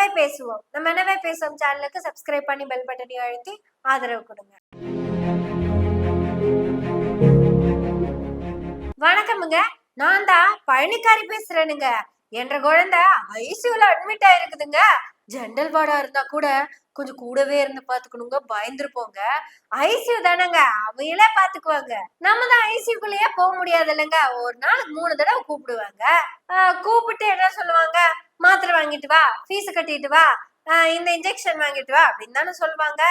எனவே பேசுவோம். நம்ம எனவே பேசுவோம் சேனலுக்கு சப்ஸ்கிரைப் பண்ணி பெல் பட்டனையும் அழுத்தி ஆதரவு கொடுங்க. வணக்கமுங்க. நான் தான் பழனிக்காரி பேசுறேனுங்க. என்ற குழந்தை ஐசியூல அட்மிட் ஆயிருக்குதுங்க. ஜென்ரல் வார்டா இருந்தா கூட கொஞ்சம் கூடவே இருந்து பாத்துக்கணுங்க பயந்துருப்போங்க. ஐசியூ தானேங்க அவையிலே பாத்துக்குவாங்க. நம்ம தான் ஐசியூக்குள்ளேயே போக முடியாது இல்லைங்க ஒரு நாளுக்கு மூணு தடவை கூப்பிடுவாங்க. ஆஹ் கூப்பிட்டு என்ன சொல்லுவாங்க? மாத்திரை வாங்கிட்டு வா ஃபீஸ் கட்டிட்டு வா இந்த இன்ஜெக்ஷன் வாங்கிட்டு வா அப்படின்னு தானே சொல்லுவாங்க.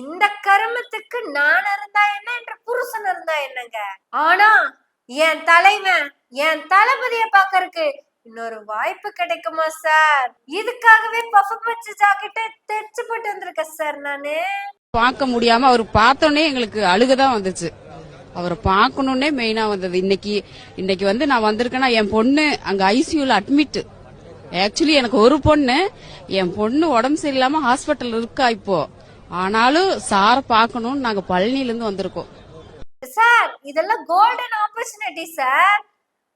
இந்த கருமத்துக்கு நான் இருந்தா என்ன என்ற புருஷன் இருந்தா என்னங்க? ஆனா என் தலைவன் என் தளபதிய பாக்கறதுக்கு இன்னொரு வாய்ப்பு கிடைக்குமா சார் இதுக்காகவே பஃப ஜாக்கெட்டை தெரிச்சு போட்டு வந்திருக்கேன் சார் நானு. பார்க்க முடியாம அவர் பார்த்தோன்னே எங்களுக்கு அழுகதான் வந்துச்சு. அவரை பார்க்கணுன்னே மெயினா வந்தது. இன்னைக்கு இன்னைக்கு வந்து நான் வந்திருக்கேன்னா என் பொண்ணு அங்க ஐசியூல அட்மிட் ஆக்சுவலி எனக்கு ஒரு பொண்ணு. என் பொண்ணு உடம்பு சரியில்லாம ஹாஸ்பிட்டல் இருக்கா இப்போ. ஆனாலும் சாரை பார்க்கணும்னு நாங்க பழனில இருந்து வந்திருக்கோம். சார் இதெல்லாம் கோல்டன் ஆப்பர்ச்சுனிட்டி சார்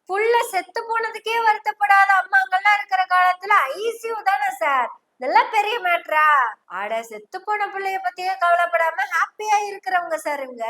புள்ள செத்து போனதுக்கே வருத்தப்படாத பெரிய மேட்ரா அட செத்து போன பிள்ளைய பத்தியே கவலைப்படாம ஹாப்பியா இருக்கிறவங்க சார் இவங்க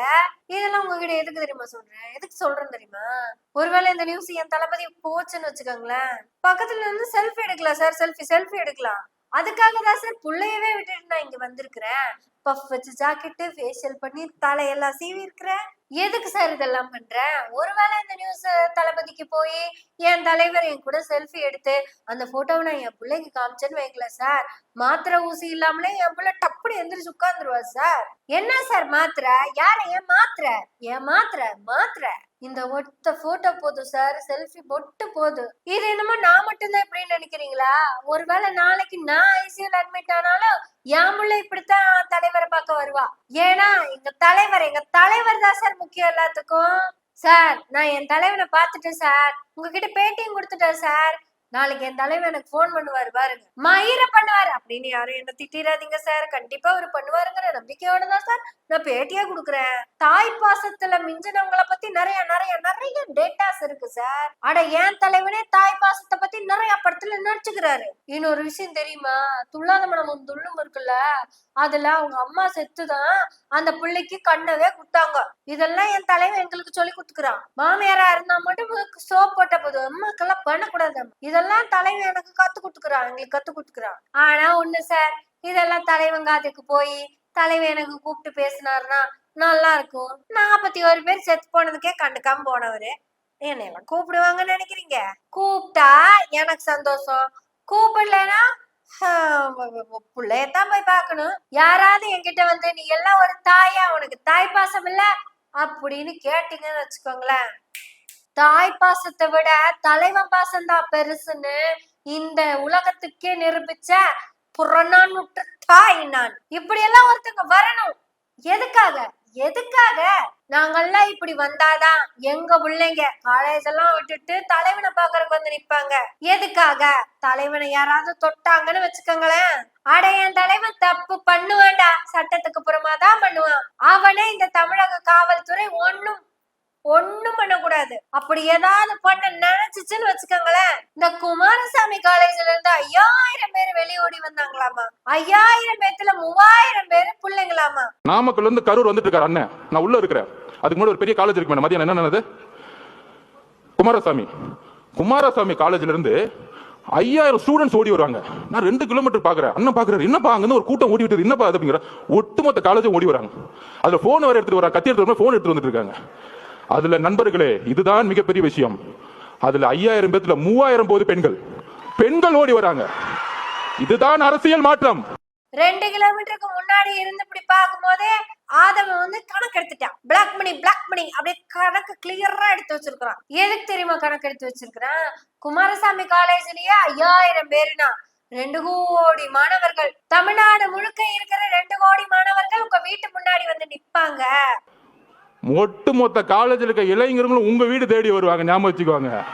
இதெல்லாம் உங்ககிட்ட எதுக்கு தெரியுமா சொல்றேன் எதுக்கு சொல்றேன் தெரியுமா? ஒருவேளை இந்த நியூஸ் என் தளபதி போச்சுன்னு வச்சுக்கோங்களேன். பக்கத்துல இருந்து செல்ஃபி எடுக்கலாம் சார் செல்ஃபி செல்ஃபி எடுக்கலாம். அதுக்காக தான் சார் புள்ளையவே விட்டுட்டு நான் இங்க வந்திருக்கிறேன். பஃப் வச்சு ஜாக்கெட்டு ஃபேஷியல் பண்ணி தலையெல்லாம் சீவி இருக்கிறேன் எதுக்கு சார் இதெல்லாம் பண்றேன் ஒருவேளை இந்த நியூஸ் தளபதிக்கு போய் என் தலைவர் என் கூட செல்ஃபி எடுத்து அந்த போட்டோவை நான் என் பிள்ளைக்கு காமிச்சேன்னு வைக்கல சார் மாத்திரை ஊசி இல்லாமலே என் பிள்ளை டப்புனு எந்திரிச்சு உட்காந்துருவா சார் என்ன சார் மாத்திரை? யார? ஏன் மாத்திரை? ஏன் மாத்திரை? மாத்திரை? இந்த ஒத்த போட்டோ போதும் சார் செல்ஃபி பொட்டு போதும். இது என்னமோ நான் மட்டும்தான் இப்படி நினைக்கிறீங்களா? ஒருவேளை நாளைக்கு நான் ஐசியூல அட்மிட் ஆனாலும் என் பிள்ளை இப்படித்தான் தலைவரை பார்க்க வருவா. ஏன்னா எங்க தலைவர் எங்க தலைவர் தான் சார் முக்கியம் எல்லாத்துக்கும். சார் நான் என் தலைவனை பார்த்துட்டேன் சார் உங்ககிட்ட பெயிண்டிங் கொடுத்துட்டேன் சார் நாளைக்கு என் தலைவன் எனக்கு ஃபோன் பண்ணுவாரு பாருங்க. மயிர பண்ணுவாரு. அப்படின்னு யாரும் என்ன திட்டிடாதீங்க சார் கண்டிப்பா அவர் பண்ணுவாருங்கிற நம்பிக்கையோட தான் சார் நான் பேட்டியா கொடுக்குறேன். தாய் பாசத்துல மிஞ்சினவங்கள பத்தி நிறைய நிறைய நிறைய டேட்டாஸ் இருக்கு சார் அட ஏன் தலைவனே தாய் பாசத்தை பத்தி நிறைய படத்துல நடிச்சுக்கிறாரு. இன்னொரு விஷயம் தெரியுமா? துள்ளாத மனம் துள்ளும் இருக்குல்ல? அதுல அவங்க அம்மா செத்துதான் அந்த பிள்ளைக்கு கண்ணவே குத்தாங்க. இதெல்லாம் என் தலைவன் எங்களுக்கு சொல்லி கொடுத்துக்கிறான். மாமியாரா இருந்தா மட்டும் சோப் போட்ட போதும். அம்மாக்கெல்லாம் பண்ணக்கூடாது. இதெல்லாம் தலைவன் எனக்கு கத்து கொடுத்துக்கிறான் எங்களுக்கு கத்து கொடுத்துக்கிறான். ஆனா ஒண்ணு சார் இதெல்லாம் தலைவன் காதுக்கு போய் தலைவன் எனக்கு கூப்பிட்டு பேசினாருன்னா நல்லா இருக்கும். நாற்பத்தி ஒரு பேர் செத்து போனதுக்கே கண்டுக்காம போனவரு. என்னையெல்லாம் கூப்பிடுவாங்கன்னு நினைக்கிறீங்க? கூப்பிட்டா எனக்கு சந்தோஷம். கூப்பிடலன்னா பிள்ளையத்தான் போய் பார்க்கணும். யாராவது என்கிட்ட வந்து நீ எல்லாம் ஒரு தாயா உனக்கு தாய் பாசம் இல்ல? அப்படின்னு கேட்டீங்கன்னு வச்சுக்கோங்களேன். தாய் பாசத்தை விட தலைவன் பாசம் தான் பெருசுன்னு இந்த உலகத்துக்கே நிரூபிச்ச புறநானூற்று தாய் நான். இப்படி எல்லாம் ஒருத்தங்க வரணும். எதுக்காக? எதுக்காக? நாங்கெல்லாம் இப்படி வந்தாதான் எங்க பிள்ளைங்க காலேஜ் எல்லாம் விட்டுட்டு தலைவனை பாக்குறதுக்கு வந்து நிப்பாங்க. எதுக்காக? தலைவனை யாராவது தொட்டாங்கன்னு வச்சுக்கோங்களேன். அட என் தலைவன் தப்பு பண்ணுவான்டா. சட்டத்துக்கு புறமா தான் பண்ணுவான். அவனே இந்த தமிழக காவல்துறை ஒண்ணும் ஒண்ணும் பண்ணக்கூடாது. அப்படி ஏதாவது பண்ண நினைச்சுச்சுன்னு வச்சுக்கோங்களேன். இந்த குமாரசாமி காலேஜ்ல இருந்து ஐயாயிரம் பேர் வெளியோடி வந்தாங்களாமா? ஐயாயிரம் பேத்துல மூவாயிரம் பேர் பிள்ளைங்களாமா? நாமக்கல்ல இருந்து கரூர் வந்துட்டு இருக்காரு அண்ணன். நான் உள்ள இருக்கிறேன். அதுக்கு முன்னாடி ஒரு பெரிய காலேஜ் இருக்கு மேடம். மதியம் என்ன நடந்தது குமாரசாமி குமாரசாமி காலேஜ்ல இருந்து ஐயாயிரம் ஸ்டூடெண்ட்ஸ் ஓடி வருவாங்க. நான் ரெண்டு கிலோமீட்டர் பாக்குறேன். அண்ணன் பாக்குறாரு. என்னப்பா அங்க ஒரு கூட்டம் ஓடி விட்டது? என்னப்பா அது அப்படிங்கிற ஒட்டுமொத்த காலேஜும் ஓடி வராங்க. அதுல போன் வர எடுத்துட்டு வராங்க. கத்தி எடுத்து போன் எடுத்து வந்துட்டு இருக்காங்க. அதுல நண்பர்களே இதுதான் மிகப்பெரிய விஷயம். அதுல ஐயாயிரம் பேத்துல மூவாயிரம் போது பெண்கள். பெண்கள் ஓடி வராங்க. இதுதான் அரசியல் மாற்றம். ரெண்டு கிலோமீட்டருக்கு முன்னாடி இருந்து இப்படி பார்க்கும்போதே ஆதவன் வந்து கணக்கு எடுத்துட்டான். பிளாக் மணி பிளாக் மணி அப்படியே கணக்கு கிளியரா எடுத்து வச்சிருக்கிறான். எதுக்கு தெரியுமா கணக்கு எடுத்து வச்சிருக்கிறான்? குமாரசாமி காலேஜ்லயே ஐயாயிரம் பேருனா ரெண்டு கோடி மாணவர்கள். தமிழ்நாடு முழுக்க இருக்கிற ரெண்டு கோடி மாணவர்கள் உங்க வீட்டு முன்னாடி வந்து நிப்பாங்க. ஒட்டுமொத்த காலேஜில் இருக்க இளைஞர்களும் உங்க வீடு தேடி வருவாங்க. ஞாபகம் வச்சுக்கோங்க.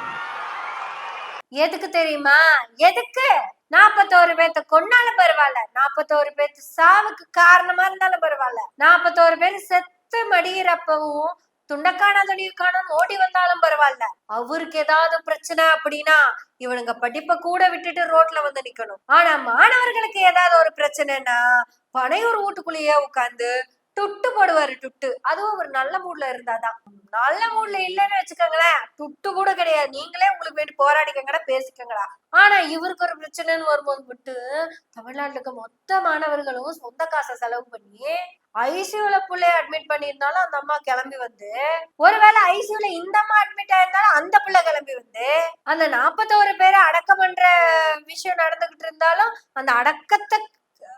எதுக்கு தெரியுமா? எதுக்கு? நாப்பத்தோரு பேர்த்த கொன்னாலும் பரவாயில்ல. நாப்பத்தோரு பேர்த்து சாவுக்கு காரணமா இருந்தாலும் பரவாயில்ல. நாப்பத்தோரு பேர் செத்து மடியிறப்பவும் துண்டக்கான துணிக்கான ஓடி வந்தாலும் பரவாயில்ல. அவருக்கு ஏதாவது பிரச்சனை அப்படின்னா இவனுங்க படிப்பை கூட விட்டுட்டு ரோட்ல வந்து நிக்கணும். ஆனா மாணவர்களுக்கு ஏதாவது ஒரு பிரச்சனைனா பனையூர் வீட்டுக்குள்ளேயே உட்கார்ந்து துட்டு போடுவாரு துட்டு. அதுவும் ஒரு நல்ல மூட்ல இருந்தாதான். நல்ல மூட்ல இல்லைன்னு வச்சுக்கோங்களேன். துட்டு கூட கிடையாது. நீங்களே உங்களுக்கு வேண்டி போராடிக்கங்கடா பேசிக்கங்கடா ஆனா இவருக்கு ஒரு பிரச்சனைன்னு வரும்போது விட்டு தமிழ்நாட்டுல இருக்க மொத்த மாணவர்களும் சொந்த காசை செலவு பண்ணி ஐசியூல புள்ளைய அட்மிட் பண்ணியிருந்தாலும் அந்த அம்மா கிளம்பி வந்து ஒருவேளை ஐசியூல இந்த அம்மா அட்மிட் ஆயிருந்தாலும் அந்த பிள்ளை கிளம்பி வந்து அந்த நாற்பத்தோரு பேரை அடக்கம் பண்ற விஷயம் நடந்துகிட்டு இருந்தாலும் அந்த அடக்கத்தை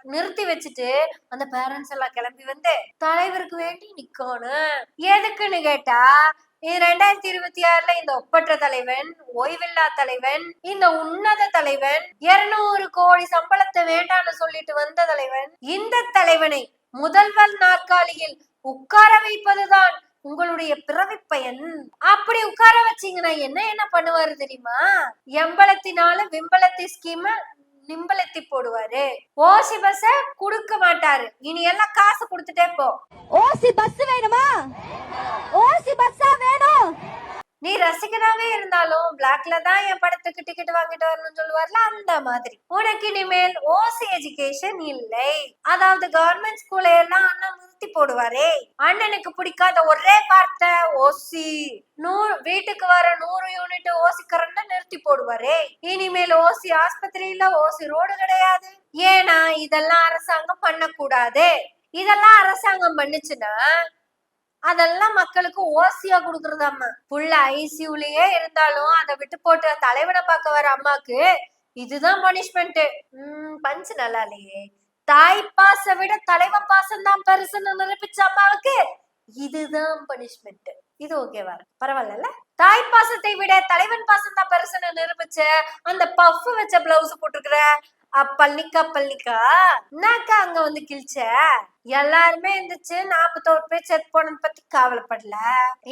நிறுத்தி வச்சுட்டு அந்த பேரண்ட்ஸ் எல்லாம் கிளம்பி வந்து தலைவருக்கு வேண்டி நிக்கணும். எதுக்குன்னு கேட்டா இரண்டாயிரத்தி ரெண்டாயிரத்தி இருபத்தி ஆறுல இந்த ஒப்பற்ற தலைவன் ஓய்வில்லா தலைவன் இந்த உன்னத தலைவன் இருநூறு கோடி சம்பளத்தை வேண்டாம்னு சொல்லிட்டு வந்த தலைவன் இந்த தலைவனை முதல்வர் நாற்காலியில் உட்கார வைப்பதுதான் உங்களுடைய பிறவி பயன் அப்படி உட்கார வச்சீங்கன்னா என்ன என்ன பண்ணுவாரு தெரியுமா? எம்பளத்தினால விம்பளத்தி ஸ்கீம நிம்பளத்தி போடுவாரு. ஓசி பஸ்ஸ குடுக்க மாட்டாரு. இனி எல்லாம் காசு கொடுத்துட்டே போ. ஓசி பஸ் வேணுமா ஓசி பஸ்ஸா வேணும் நீ ரசிகனாவே இருந்தாலும் பிளாக்ல தான் என் படத்துக்கு டிக்கெட் வாங்கிட்டு வரணும்னு சொல்லுவார்ல அந்த மாதிரி. உனக்கு இனிமேல் ஓசி எஜுகேஷன் இல்லை. அதாவது கவர்மெண்ட் ஸ்கூல்ல எல்லாம் அண்ணன் நிறுத்தி போடுவாரே. அண்ணனுக்கு பிடிக்காத ஒரே வார்த்தை ஓசி நூறு வீட்டுக்கு வர நூறு யூனிட் ஓசி கரண்ட நிறுத்தி போடுவாரே. இனிமேல் ஓசி ஆஸ்பத்திரியில ஓசி ரோடு கிடையாது. ஏன்னா இதெல்லாம் அரசாங்கம் பண்ணக்கூடாது. இதெல்லாம் அரசாங்கம் பண்ணுச்சுன்னா அதெல்லாம் மக்களுக்கு ஓசியா கொடுக்கறதாம்மா புள்ள ஐசியூலயே இருந்தாலும் அதை விட்டு போட்டு தலைவனை பார்க்க வர அம்மாக்கு இதுதான் பனிஷ்மெண்ட் உம் பஞ்சு நல்லா இல்லையே. தாய் பாச விட தலைவன் பாசம் தான் பெருசுன்னு நிரூபிச்ச அம்மாவுக்கு இதுதான் பனிஷ்மெண்ட் இது ஓகேவா பரவாயில்ல தாய் பாசத்தை விட தலைவன் பாசம் தான் பெருசுன்னு நிரூபிச்ச அந்த பஃப் வச்ச பிளவுஸ் போட்டிருக்கிற அப்பள்ளிக்கா பள்ளிக்கா என்னக்கா அங்க வந்து கிழிச்ச? எல்லாருமே இருந்துச்சு நாற்பத்தோரு பேர் செத்து போனது பத்தி கவலைப்படல.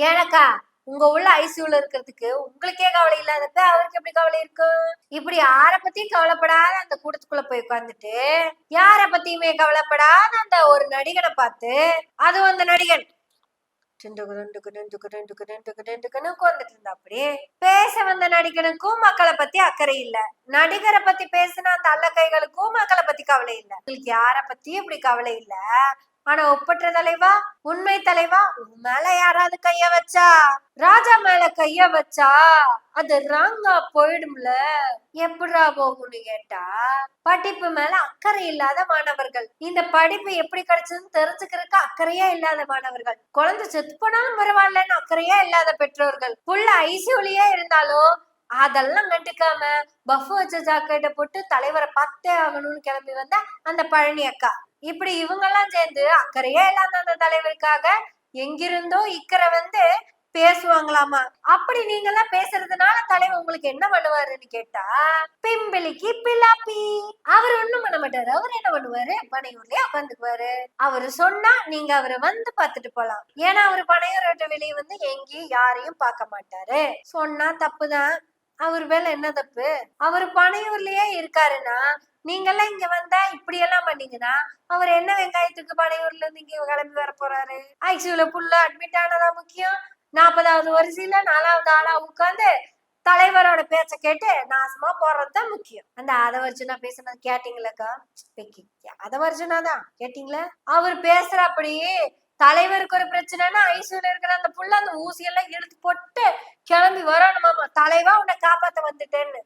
ஏனக்கா உங்க உள்ள ஐசியூல இருக்கிறதுக்கு உங்களுக்கே கவலை இல்லாதப்ப அவருக்கு எப்படி கவலை இருக்கும்? இப்படி யார பத்தியும் கவலைப்படாத அந்த கூட்டத்துக்குள்ள போய் உட்காந்துட்டு யார பத்தியுமே கவலைப்படாத அந்த ஒரு நடிகனை பார்த்து அதுவும் அந்த நடிகன் உட்கார்ந்துட்டு இருந்தா அப்படியே பேச வந்த நடிகனுக்கும் மக்களை பத்தி அக்கறை இல்ல நடிகரை பத்தி பேசின அந்த அல்ல கைகளுக்கும் மக்களை பத்தி கவலை இல்ல உங்களுக்கு யார பத்தி இப்படி கவலை இல்ல ஆனா ஒப்பற்ற தலைவா? உண்மை தலைவா? உன் மேல யாராவது கைய வச்சா? ராஜா மேல கைய வச்சா? அது ராங்கா போயிடும்ல. எப்படா போகும்னு கேட்டா? படிப்பு மேல அக்கறை இல்லாத மாணவர்கள். இந்த படிப்பு எப்படி கிடைச்சதுன்னு தெரிஞ்சுக்கிறதுக்கு அக்கறையா இல்லாத மாணவர்கள். குழந்தை செத்து போனாலும் பரவாயில்லன்னு அக்கறையா இல்லாத பெற்றோர்கள். புள்ள ஐசியூலயே இருந்தாலும் அதெல்லாம் கண்டுக்காம பஃப் வச்ச ஜாக்கெட்டை போட்டு தலைவரை பார்த்தே ஆகணும்னு கிளம்பி வந்த அந்த பழனி அக்கா. இப்படி இவங்கெல்லாம் சேர்ந்து அக்கறையே இல்லாத அந்த தலைவருக்காக எங்கிருந்தோ இக்கரை வந்து பேசுவாங்களாமா? அப்படி நீங்க எல்லாம் பேசுறதுனால தலைவர் உங்களுக்கு என்ன பண்ணுவாருன்னு கேட்டா பிம்பிளிக்கு பிலாப்பி அவர் ஒண்ணும் பண்ண மாட்டாரு. அவர் என்ன பண்ணுவாரு? பனையூர்லயே உட்காந்துக்குவாரு அவரு சொன்னா நீங்க அவரை வந்து பாத்துட்டு போலாம். ஏன்னா அவர் பனையூரோட்ட வெளியே வந்து எங்கேயும் யாரையும் பார்க்க மாட்டாரு. சொன்னா தப்புதான். அவர் வேலை என்ன தப்பு? அவர் பனையூர்லயே இருக்காருன்னா நீங்கெல்லாம் இங்க வந்தா இப்படி எல்லாம் பண்ணீங்கன்னா அவர் என்ன வெங்காயத்துக்கு பனையூர்ல இருந்து இங்க கிளம்பி வர போறாரு? ஐசியூல புள்ள அட்மிட் ஆனதா முக்கியம்? நாற்பதாவது வரிசையில நாலாவது ஆளா உட்கார்ந்து தலைவரோட பேச்ச கேட்டு நாசமா போறதுதான் முக்கியம். அந்த அதவர்ஜுனா பேசுனது கேட்டீங்களாக்கா அதவர்ஜுனா தான். கேட்டீங்களா? அவர் பேசுற அப்படியே தலைவருக்கு ஒரு பிரச்சனைனா ஐசியூல இருக்கிற அந்த புள்ள அந்த ஊசியெல்லாம் எடுத்து போட்டு கிளம்பி வரணுமாமா தலைவா உன்னை காப்பாத்த வந்துட்டேன்னு.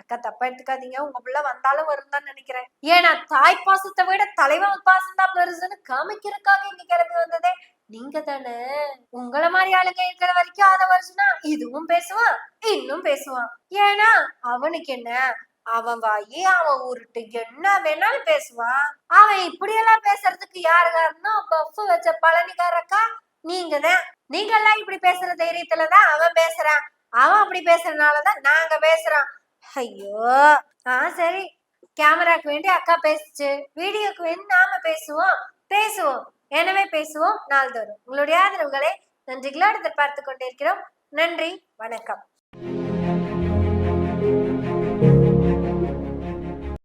அக்கா தப்பா எடுத்துக்காதீங்க. உங்க புள்ள வந்தாலும் வரும் தான் நினைக்கிறேன். ஏன்னா தாய் பாசத்தை விட தலைவா பாசம் தான் பெருசுன்னு காமிக்கிறதுக்காக இங்க கிளம்பி வந்ததே. நீங்க தானே. உங்கள மாதிரி ஆளுங்க இருக்கிற வரைக்கும் அத வருஷம்னா இதுவும் பேசுவான் இன்னும் பேசுவான். ஏன்னா அவனுக்கு என்ன? அவன் வாயி அவன் உருட்டு என்ன வேணாலும் பேசுவான். அவன் இப்படி எல்லாம் பேசுறதுக்கு யாரு காரணம்? பஃப் வச்ச பழனிக்காரக்கா. நீங்க தான் நீங்க எல்லாம் இப்படி பேசுற தைரியத்துலதான் அவன் பேசுறான். அவன் அப்படி பேசுறதுனாலதான் நாங்க பேசுறோம். ஐயோ ஆ சரி. கேமராக்கு வேண்டி அக்கா பேசுச்சு. வீடியோக்கு வேண்டி நாம பேசுவோம். பேசுவோம். எனவே பேசுவோம் நாள்தோறும். உங்களுடைய ஆதரவுகளை நன்றிகளோடு எதிர்பார்த்து கொண்டிருக்கிறோம். நன்றி. வணக்கம்.